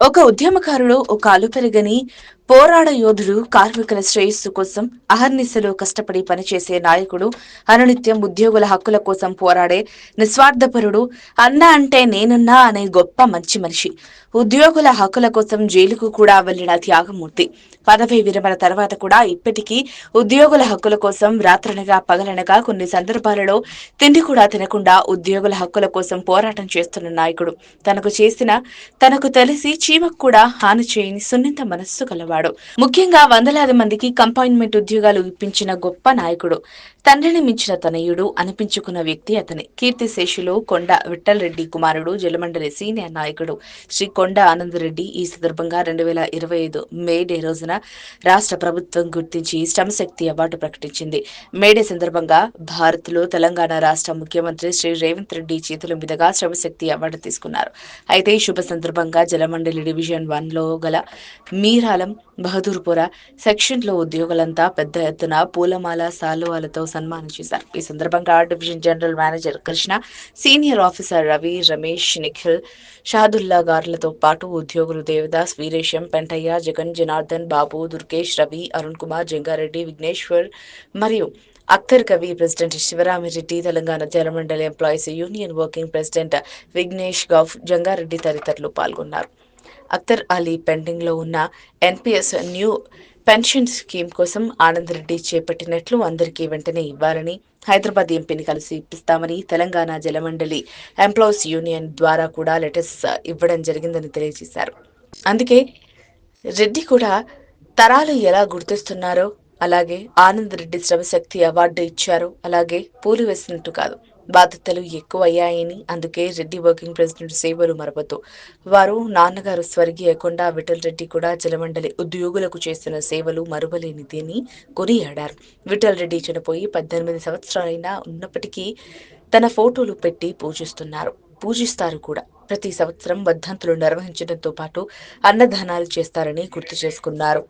ఒక ఉద్యమకారుడు ఒక అలుపెరగని పోరాడ యోధుడు కార్మికుల శ్రేయస్సు కోసం అహర్నిశలు కష్టపడి పనిచేసే నాయకుడు అనునిత్యం ఉద్యోగుల హక్కుల కోసం పోరాడే నిస్వార్థపరుడు అన్న అంటే నేనున్నా అనే గొప్ప మంచి మనిషి. ఉద్యోగుల హక్కుల కోసం జైలుకు కూడా వెళ్ళిన త్యాగమూర్తి. పదవి విరమణ తర్వాత కూడా ఇప్పటికీ ఉద్యోగుల హక్కుల కోసం రాత్రనగా పగలనగా కొన్ని సందర్భాలలో తిండి కూడా తినకుండా ఉద్యోగుల హక్కుల కోసం పోరాటం చేస్తున్న నాయకుడు. తనకు చేసిన తనకు తెలిసి చీమకు కూడా హాని చేయని సున్నిత మనస్సు కలవాడు ముఖ్యంగా వందలాది మందికి కంపైన్మెంట్ ఉద్యోగాలు ఇప్పించిన గొప్ప నాయకుడు. తండ్రిని మించిన తనయుడు అనిపించుకున్న వ్యక్తి అతని. కీర్తిశేషులు కొండ విఠలరెడ్డి కుమారుడు జలమండలి సీనియర్ నాయకుడు శ్రీ కొండ ఆనందరెడ్డి ఈ సందర్భంగా రెండు వేల ఇరవై ఐదు మే డే రోజున రాష్ట్ర ప్రభుత్వం గుర్తించి శ్రమశక్తి అవార్డు ప్రకటించింది. మేడే సందర్భంగా భారత్లో తెలంగాణ రాష్ట్ర ముఖ్యమంత్రి శ్రీ రేవంత్ రెడ్డి చేతుల మీదుగా శ్రమశక్తి అవార్డు తీసుకున్నారు. అయితే ఈ శుభ సందర్భంగా జలమండలి డివిజన్ వన్లో గల మీరాలం బహదూర్పుర సెక్షన్లో ఉద్యోగులంతా పెద్ద ఎత్తున పూలమాల సాలువాలతో సన్మానం చేశారు. ఈ సందర్భంగా division general manager Krishna senior officer Ravi Ramesh Nikhil Shadulla గారులతో పాటు ఉద్యోగులు దేవదాస్ వీరేశం పెంటయ్య జగన్ జనార్దన్ బాబు దుర్గేష్ రవి అరుణ్ కుమార్ జంగారెడ్డి విఘ్నేశ్వర్ మరియు Akhtar Kavi president Sivaramireddy Telangana Jalamandali employees union working president Vignesh Gauff Jangareddy తదితరులు పాల్గొన్నారు. అఖ్తర్ అలీ పెండింగ్లో ఉన్న ఎన్పిఎస్ న్యూ పెన్షన్ స్కీమ్ కోసం ఆనంద్ రెడ్డి చేపట్టినట్లు అందరికీ వెంటనే ఇవ్వాలని హైదరాబాద్ ఎంపీని కలిసి ఇప్పిస్తామని తెలంగాణ జలమండలి ఎంప్లాయీస్ యూనియన్ ద్వారా కూడా లెటర్స్ ఇవ్వడం జరిగిందని తెలియజేశారు. అందుకే రెడ్డి కూడా తరాలు ఎలా గుర్తిస్తున్నారో అలాగే ఆనంద్ రెడ్డి శ్రమశక్తి అవార్డు ఇచ్చారు అలాగే పూలు వేసినట్టు కాదు. బాధ్యతలు ఎక్కువ అయ్యాయని అందుకే రెడ్డి వర్కింగ్ ప్రెసిడెంట్ సేవలు మరవద్దు వారు నాన్నగారు స్వర్గీయ కొండా విఠల్ రెడ్డి కూడా జలమండలి ఉద్యోగులకు చేసిన సేవలు మరువలేనిదని కొనియాడారు. విఠల్ రెడ్డి చనిపోయి పద్దెనిమిది సంవత్సరాలైనా ఉన్నప్పటికీ తన ఫోటోలు పెట్టి పూజిస్తున్నారు. పూజిస్తారు కూడా. ప్రతి సంవత్సరం వర్ధంతులు నిర్వహించడంతో పాటు అన్నదానాలు చేస్తారని గుర్తు చేసుకున్నారు.